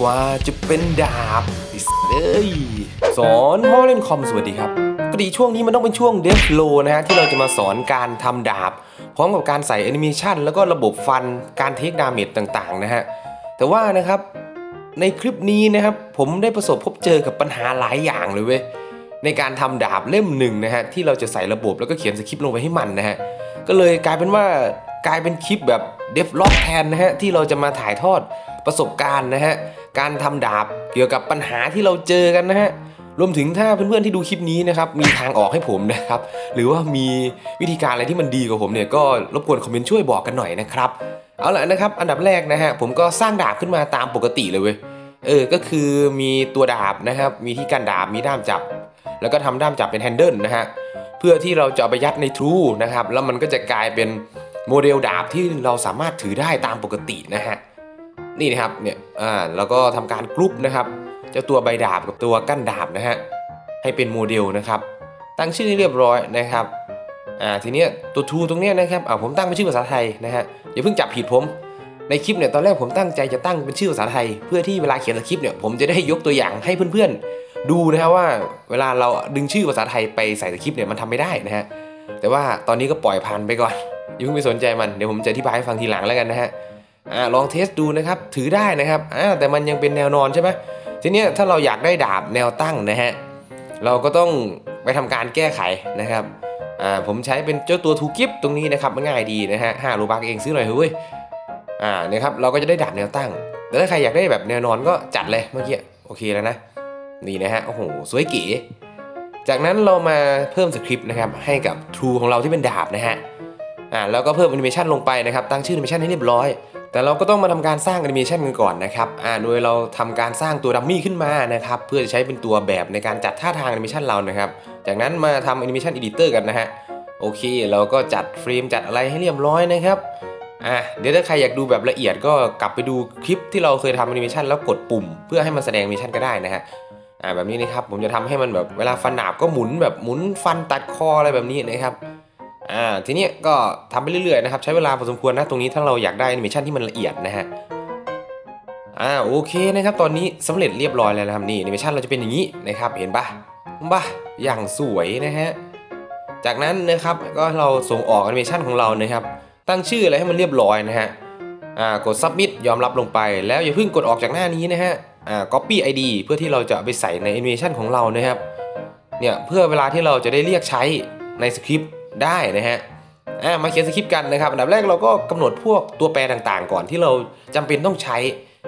กว่าจะเป็นดาบเอ้ยสอนหมอเล่นคอมสวัสดีครับก็ดีช่วงนี้มันต้องเป็นช่วงเดฟโลนะฮะที่เราจะมาสอนการทำดาบ พร้อมกับการใส่แอนิเมชันแล้วก็ระบบฟันการเทคดาเมจต่างๆนะฮะ แต่ว่านะครับในคลิปนี้นะครับผมได้ประสบพบเจอกับปัญหาหลายอย่างเลยเว้ยในการทำดาบเล่มหนึ่งนะฮะที่เราจะใส่ระบบแล้วก็เขียนสคริปต์ลงไปให้มันนะฮะก็เลยกลายเป็นว่ากลายเป็นคลิปแบบเดฟล็อกแทนนะฮะที่เราจะมาถ่ายทอดประสบการณ์นะฮะ การทำดาบเกี่ยวกับปัญหาที่เราเจอกันนะฮะรวมถึงถ้าเพื่อนๆที่ดูคลิปนี้นะครับมีทางออกให้ผมนะครับ หรือว่ามีวิธีการอะไรที่มันดีกว่าผมเนี่ยก็รบกวนคอมเมนต์ช่วยบอกกันหน่อยนะครับเอาละนะครับ อันดับแรกนะฮะผมก็สร้างดาบขึ้นมาตามปกติเลยเว้ยเออก็คือมีตัวดาบนะครับ มีที่กันดาบมีด้ามจับ แล้วก็ทำด้ามจับเป็นแฮนเดิลนะฮะเพื่อที่เราจะเอาไปยัดในทรูนะครับ แล้วมันก็จะกลายเป็นโมเดลดาบที่เราสามารถถือได้ตามปกตินะฮะ นี่นะครับเนี่ยอ่าแล้วก็ทำการกรุ๊ปนะครับเจ้าตัวใบดาบกับตัวกั้นดาบนะฮะให้เป็นโมเดลนะครับ ตั้งชื่อให้เรียบร้อยนะครับอ่าทีเนี้ยตัวทูตรงเนี้ยนะครับอ่าผมตั้งเป็นชื่อภาษาไทยนะฮะอย่าเพิ่งจับผิดผมในคลิปเนี่ยตอนแรกผมตั้งใจจะตั้งเป็นชื่อภาษาไทย เพื่อที่เวลาเขียนสคริปต์เนี่ยผมจะได้ยกตัวอย่างให้เพื่อนๆ ดูนะฮะว่าเวลาเราดึงชื่อภาษาไทยไปใส่สคริปต์เนี่ยมันทำไม่ได้นะฮะแต่ว่าตอนนี้ก็ปล่อยผ่านไปก่อนอย่าเพิ่งไปสนใจมันเดี๋ยวผมจะอธิบายให้ฟังทีหลังแล้วกันนะฮะ อ่าลองเทสดูนะครับถือได้นะครับอ่าแต่มันยังเป็นแนวนอนใช่ไหมทีนี้ถ้าเราอยากได้ดาบแนวตั้งนะฮะเราก็ต้องไปทำการแก้ไขนะครับอ่าผมใช้เป็นเจ้าตัวทูกิฟตรงนี้นะครับมันง่ายดีนะฮะห้ารูบักเองซื้อหน่อยเฮ้ยอ่านี่ยครับเราก็จะได้ดาบแนวตั้ง แต่ถ้าใครอยากได้แบบแนวนอนก็จัดเลยเมื่อกี้โอเคแล้วนะนี่นะฮะโอ้โหสวยเก๋จากนั้นเรามาเพิ่มสคริปต์นะครับให้กับ True ของเราที่เป็นดาบนะฮะอ่าแล้วก็เพิ่มแอนิเมชันลงไปนะครับตั้งชื่อแอนิเมชันให้เรียบร้อย แต่เราก็ต้องมาทำการสร้างแอนิเมชันกันก่อนนะครับอ่าโดยเราทำการสร้างตัวดัมมี่ขึ้นมานะครับ เพื่อจะใช้เป็นตัวแบบในการจัดท่าทางแอนิเมชันเรานะครับ จากนั้นมาทำแอนิเมชันเอดิเตอร์กันนะฮะ โอเค เราก็จัดเฟรมจัดอะไรให้เรียบร้อยนะครับอะเดี๋ยวถ้าใครอยากดูแบบละเอียดก็กลับไปดูคลิปที่เราเคยทำแอนิเมชันแล้วกดปุ่ม เพื่อให้มันแสดงแอนิเมชันก็ได้นะฮะอ่าแบบนี้นะครับผมจะทำให้มันแบบเวลาฟันดาบก็หมุนแบบหมุนฟันตัดคออะไรแบบนี้นะครับ อ่าทีนี้ก็ทำไปเรื่อยๆนะครับใช้เวลาพอสมควรนะตรงนี้ถ้าเราอยากได้แอนิเมชันที่มันละเอียดนะฮะอ่าโอเคนะครับตอนนี้สำเร็จเรียบร้อยแล้วนะครับนี่แอนิเมชันเราจะเป็นอย่างนี้นะครับเห็นปะบ้าอย่างสวยนะฮะจากนั้นนะครับก็เราส่งออกแอนิเมชันของเรานะครับตั้งชื่ออะไรให้มันเรียบร้อยนะฮะอ่ากด submit ยอมรับลงไป แล้วอย่าเพิ่งกดออกจากหน้านี้นะฮะอ่า copy id เพื่อที่เราจะไปใส่ใน animation ของเรานะครับเนี่ยเพื่อเวลาที่เราจะได้เรียกใช้ในสคริปต์ ได้นะฮะอ่ามาเขียนสคริปต์กันนะครับอันดับแรกเราก็กำหนดพวกตัวแปรต่างๆ ก่อนที่เราจำเป็นต้องใช้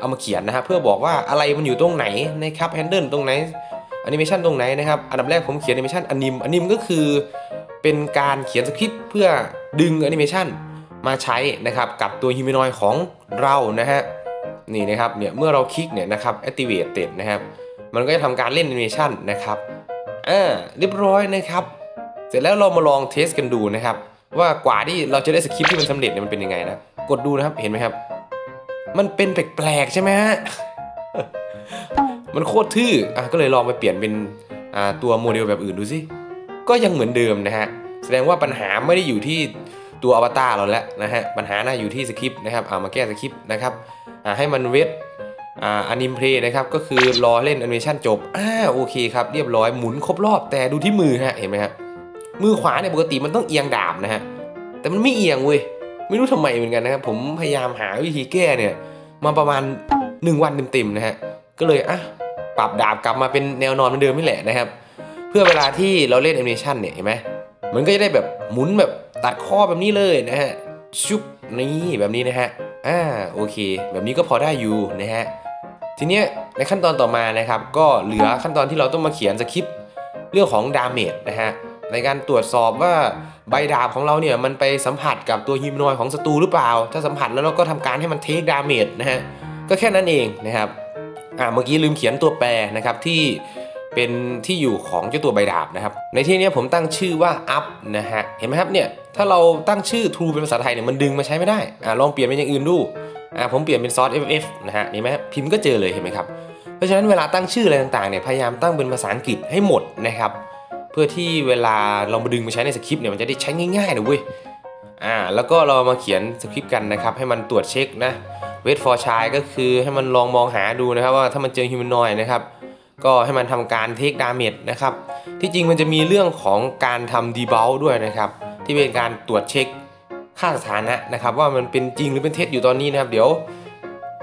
เอามาเขียนนะฮะเพื่อบอกว่าอะไรมันอยู่ตรงไหนนะครับ handle ตรงไหนแอนิเมชันตรงไหนนะครับอันดับแรกผมเขียนแอนิเมชันอนิมอนิมก็คือเป็นการเขียนสคริปต์เพื่อดึงแอนิเมชันมาใช้นะครับกับตัวฮิมินอยของเรานะฮะนี่นะครับเนี่ยเมื่อเราคลิกเนี่ยนะครับ activate เต็นะครับ มันก็จะทำการเล่นแอนิเมชันนะครับอ่าเรียบร้อยนะครับ ร็จแล้วเรามาลองเทสกันดูนะครับว่ากว่าที่เราจะได้สคริปที่มันสำเร็จเนี่ยมันเป็นยังไงนะกดดูนะครับเห็นไหมครับ มันเป็นแปลกๆใช่ไหมฮะมันโคตรทื่ออะก็เลยลองไปเปลี่ยนเป็นอ่าตัวโมเดลแบบอื่นดูสิก็ยังเหมือนเดิมนะฮะแสดงว่าปัญหาไม่ได้อยู่ที่ตัวอวตารเราแล้วนะฮะปัญหาน่าอยู่ที่สคริปต์นะครับเอามาแก้สคริปต์นะครับอ่าให้มันเวทอ่าอนิมเพลย์นะครับก็คือรอเล่นแอนิเมชันจบอ่าโอเคครับเรียบร้อยหมุนครบรอบแต่ดูที่มือฮะเห็นไหมครับ มือขวาเนี่ยปกติมันต้องเอียงดาบนะฮะ แต่มันไม่เอียงเว้ย ไม่รู้ทำไมเหมือนกันนะครับ ผมพยายามหาวิธีแก้เนี่ย มาประมาณ 1 วันเต็มๆนะฮะ ก็เลยอะปรับดาบกลับมาเป็นแนวนอนเหมือนเดิมนี่แหละนะครับ เพื่อเวลาที่เราเล่นแอนิเมชันเนี่ยเห็นไหมมันก็จะได้แบบหมุนแบบตัดข้อแบบนี้เลยนะฮะ ชุบนี่แบบนี้นะฮะ อ่าโอเค แบบนี้ก็พอได้อยู่นะฮะ ทีเนี้ยในขั้นตอนต่อมานะครับ ก็เหลือขั้นตอนที่เราต้องมาเขียนสคริปต์เรื่องของดาเมจนะฮะ ในการตรวจสอบว่าใบดาบของเราเนี่ยมันไปสัมผัสกับตัวฮิมนอยของศัตรูหรือเปล่า ถ้าสัมผัสแล้วเราก็ทำการให้มันเทคดาเมจนะฮะก็แค่นั้นเองนะครับอ่าเมื่อกี้ลืมเขียนตัวแปรนะครับที่เป็นที่อยู่ของเจ้าตัวใบดาบนะครับ ในที่นี้ผมตั้งชื่อว่า up นะฮะเห็นไหมครับเนี่ยถ้าเราตั้งชื่อ true เป็นภาษาไทยเนี่ยมันดึงมาใช้ไม่ได้อ่าลองเปลี่ยนเป็นอย่างอื่นดูอ่าผมเปลี่ยนเป็น source ff นะฮะเห็นไหมพิมพ์ก็เจอเลยเห็นไหมครับเพราะฉะนั้นเวลาตั้งชื่ออะไรต่างๆเนี่ยพยายามตั้งเป็นภาษาอังกฤษให้หมดนะครับ เพื่อที่เวลาเรามาดึงมาใช้ในสคริปต์เนี่ยมันจะได้ใช้ง่ายๆนะเว้ยอ่าแล้วก็เรามาเขียนสคริปต์กันนะครับให้มันตรวจเช็คนะ wait for child ก็คือให้มันลองมองหาดูนะครับว่าถ้ามันเจอ humanoid นะครับก็ให้มันทำการ take damage นะครับที่จริงมันจะมีเรื่องของการทำ debug ด้วยนะครับที่เป็นการตรวจเช็คค่าสถานะนะครับว่ามันเป็นจริงหรือเป็นเท็จอยู่ตอนนี้นะครับ เดี๋ยว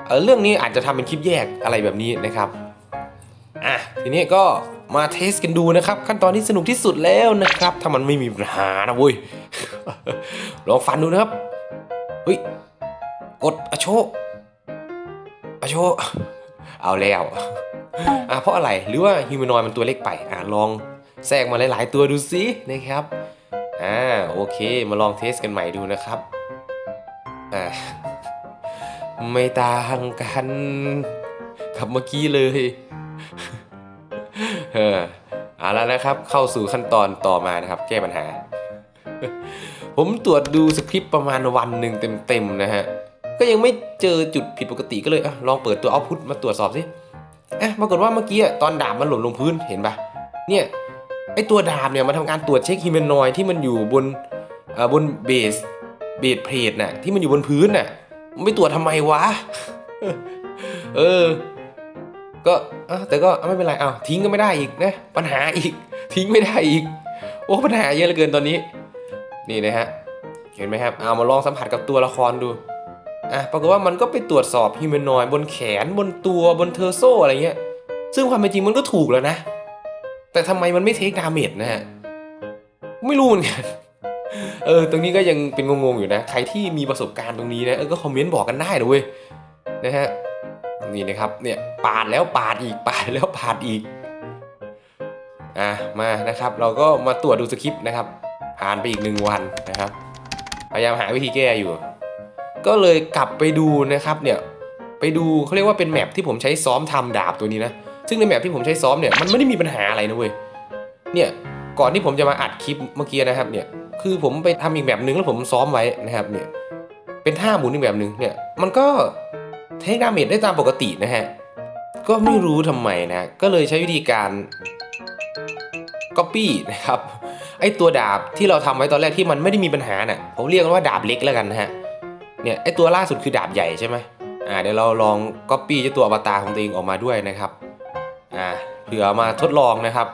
เเรื่องนี้อาจจะทำเป็นคลิปแยกอะไรแบบนี้นะครับอะทีนี้ก็ มาเทสกันดูนะครับ ขั้นตอนที่สนุกที่สุดแล้วนะครับ ถ้ามันไม่มีปัญหานะเว้ยลองฟันดูนะครับเฮ้ยกดอะโชอะโชเอาแล้วอะเพราะอะไรหรือว่าฮิวแมนอยมันตัวเล็กไปอะลองแทรกมาหลาย ๆ ตัวดูสินะครับอ่าโอเคมาลองเทสกันใหม่ดูนะครับอ่าไม่ต่างกันกับเมื่อกี้เลย เออเอาแล้วนะครับ เข้าสู่ขั้นตอนต่อมานะครับ แก้ปัญหา ผมตรวจดูสคริปต์ประมาณวันหนึ่งเต็มๆนะฮะ ก็ยังไม่เจอจุดผิดปกติก็เลยอลองเปิดตัวเอาพุทมาตรวจสอบสิเอ๊ะปรากฏว่าเมื่อกี้ตอนดาบมันหล่นลงพื้นเห็นปะเนี่ยไอตัวดาบเนี่ยมันทำการตรวจเช็คฮิมเมนอยที่มันอยู่บนบนเบสเบสเพลทน่ะที่มันอยู่บนพื้นน่ะมันไม่ตรวจทำไมวะ เออ ก็แต่ก็ไม่เป็นไรเอ้าทิ้งก็ไม่ได้อีกนะปัญหาอีกทิ้งไม่ได้อีก โอ้ปัญหาเยอะเหลือเกินตอนนี้ นี่นะฮะเห็นไหมครับเอามาลองสัมผัสกับตัวละครดูอะปรากฏว่ามันก็ไปตรวจสอบฮิวแมนอยบนแขนบนตัวบนเทอร์โซอะไรเงี้ย ซึ่งความเป็นจริงมันก็ถูกแล้วนะ แต่ทำไมมันไม่เทคดาเมจนะฮะไม่รู้เหมือนกันเออ ตรงนี้ก็ยังเป็นงงๆอยู่นะ ใครที่มีประสบการณ์ตรงนี้นะเออก็คอมเมนต์บอกกันได้นะเว้ยนะฮะ นี่นะครับเนี่ยปาดแล้วปาดอีกปาดแล้วปาดอีกอะมานะครับ เราก็มาตรวจดูสคริปต์นะครับ ผ่านไปอีกหนึ่งวันนะครับ พยายามหาวิธีแก้อยู่ ก็เลยกลับไปดูนะครับเนี่ยไปดูเขาเรียกว่าเป็นแมปที่ผมใช้ซ้อมทำดาบตัวนี้นะซึ่งในแมปที่ผมใช้ซ้อมเนี่ยมันไม่ได้มีปัญหาอะไรนะเว้ยเนี่ยก่อนที่ผมจะมาอัดคลิปเมื่อกี้นะครับเนี่ยคือผมไปทำอีกแบบนึงแล้วผมซ้อมไว้นะครับเนี่ยเป็นท่าหมุนอีกแบบนึงเนี่ยมันก็ เทคดาเมจได้ตามปกตินะฮะ ก็ไม่รู้ทำไมนะ ก็เลยใช้วิธีการ Copy นะครับ ไอตัวดาบที่เราทำไว้ตอนแรกที่มันไม่ได้มีปัญหาน่ะผมเรียกว่าดาบเล็กแล้วกันนะฮะ เนี่ยไอตัวล่าสุดคือดาบใหญ่ใช่ไหมอ่าเดี๋ยวเราลอง Copy เจ้าตัวอวตารของตัวเองออกมาด้วยนะครับอ่าเผื่อมาทดลองนะครับ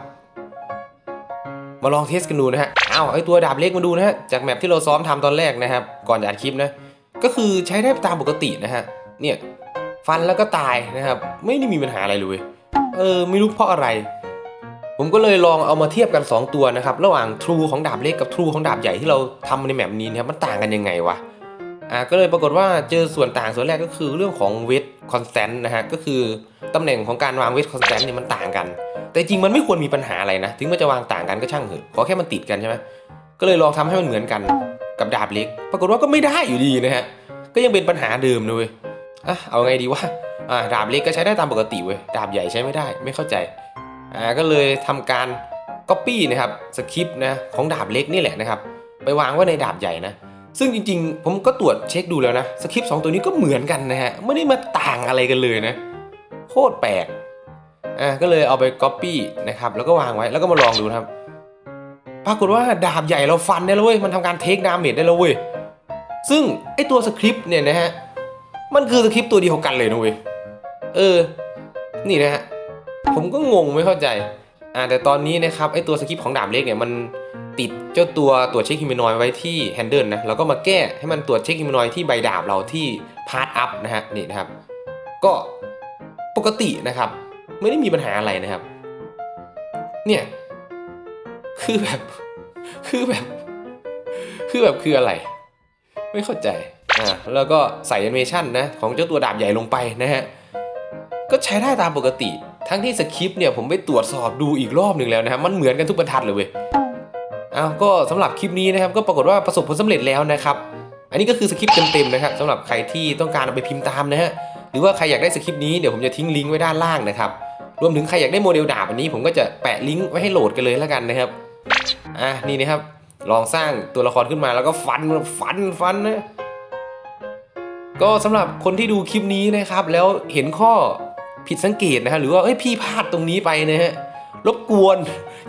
มาลองเทสกันดูนะฮะอ้าวไอตัวดาบเล็กมาดูนะฮะจากแมปที่เราซ้อมทำตอนแรกนะครับ ก่อนจะอัดคลิปนะก็คือใช้ได้ตามปกตินะฮะเนี่ย ฟันแล้วก็ตายนะครับ ไม่ได้มีปัญหาอะไรเลย เออไม่รู้เพราะอะไร ผมก็เลยลองเอามาเทียบกัน 2 ตัวนะครับ ระหว่าง True ของดาบเล็กกับ True ของดาบใหญ่ที่เราทำในแมปนี้นะครับมันต่างกันยังไงวะอ่าก็เลยปรากฏว่าเจอส่วนต่างส่วนแรกก็คือเรื่องของเวทคอนแตนต์นะฮะก็คือตำแหน่งของการวางเวทคอนแตนต์เนี่ยมันต่างกัน แต่จริงมันไม่ควรมีปัญหาอะไรนะ ถึงมันจะวางต่างกันก็ช่างเถอะขอแค่มันติดกันใช่ไหมก็เลยลองทำให้มันเหมือนกันกับดาบเล็ก ปรากฏว่าก็ไม่ได้อยู่ดีนะฮะก็ยังเป็นปัญหาเดิมเว้ย อะเอาไงดีวะอ่าดาบเล็กก็ใช้ได้ตามปกติเว้ยดาบใหญ่ใช้ไม่ได้ไม่เข้าใจอ่าก็เลยทำการ Copy นะครับสคริปต์นะของดาบเล็กนี่แหละนะครับไปวางไว้ในดาบใหญ่นะซึ่งจริงๆ ผมก็ตรวจเช็คดูแล้วนะสคริปต์สองตัวนี้ก็เหมือนกันนะฮะไม่ได้มาต่างอะไรกันเลยนะโคตรแปลกอ่าก็เลยเอาไป Copy นะครับแล้วก็วางไว้แล้วก็มาลองดูครับปรากฏว่าดาบใหญ่เราฟันได้แล้วเว้ยมันทำการเทคดาเมจได้แล้วเว้ยซึ่งไอตัวสคริปต์เนี่ยนะฮะ มันคือสคริปต์ตัวเดียวกันเลยนะเว้ย เออ นี่นะฮะ ผมก็งงไม่เข้าใจ อ่า แต่ตอนนี้นะครับไอตัวสคริปต์ของดาบเล็กเนี่ยมันติดเจ้าตัวตรวจเช็คฮิมเมนอยไว้ที่แฮนเดิลนะแล้วก็มาแก้ให้มันตรวจเช็คฮิมเมนอยที่ใบดาบเราที่พาร์ทอัพนะฮะนี่นะครับ ก็ปกตินะครับ ไม่ได้มีปัญหาอะไรนะครับ เนี่ย คือแบบ คือแบบ คือแบบคืออะไร ไม่เข้าใจ อ่าแล้วก็ใส่แอนิเมชันนะของเจ้าตัวดาบใหญ่ลงไปนะฮะ ก็ใช้ได้ตามปกติ ทั้งที่สคริปต์เนี่ยผมไปตรวจสอบดูอีกรอบหนึ่งแล้วนะครับมันเหมือนกันทุกบรรทัดเลยเว้ยอ้าวก็สำหรับคลิปนี้นะครับก็ปรากฏว่าประสบผลสำเร็จแล้วนะครับอันนี้ก็คือสคริปต์เต็มๆนะครับสำหรับใครที่ต้องการเอาไปพิมพ์ตามนะฮะหรือว่าใครอยากได้สคริปต์นี้เดี๋ยวผมจะทิ้งลิงก์ไว้ด้านล่างนะครับรวมถึงใครอยากได้โมเดลดาบอันนี้ผมก็จะแปะลิงก์ไว้ให้โหลดกันเลยแล้วกันนะครับอะนี่นะครับลองสร้างตัวละครขึ้นมาแล้วก็ฟันฟันฟันนะ ก็สำหรับคนที่ดูคลิปนี้นะครับ แล้วเห็นข้อผิดสังเกตนะฮะหรือว่าเอ้ยพี่พลาดตรงนี้ไปนะฮะรบกวน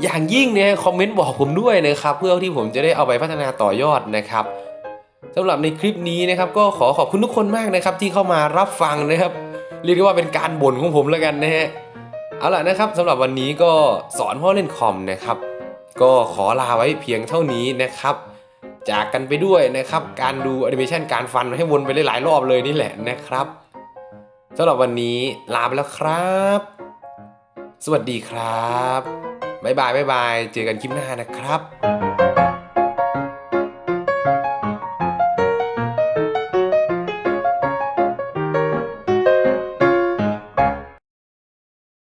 อย่างยิ่งเนี่ยคอมเมนต์บอกผมด้วยนะครับ เพื่อที่ผมจะได้เอาไปพัฒนาต่อยอดนะครับสำหรับในคลิปนี้นะครับก็ขอขอบคุณทุกคนมากนะครับ ที่เข้ามารับฟังนะครับ เรียกได้ว่าเป็นการบ่นของผมแล้วกันนะฮะเอาล่ะนะครับสำหรับวันนี้ก็สอนพ่อเล่นคอมนะครับ ก็ขอลาไว้เพียงเท่านี้นะครับ จากกันไปด้วยนะครับ การดูแอนิเมชันการฟันให้วนไปหลายๆรอบเลยนี่แหละนะครับสำหรับวันนี้ลาไปแล้วครับ สวัสดีครับ บ๊ายบายบ๊ายบาย เจอกันคลิปหน้านะครับ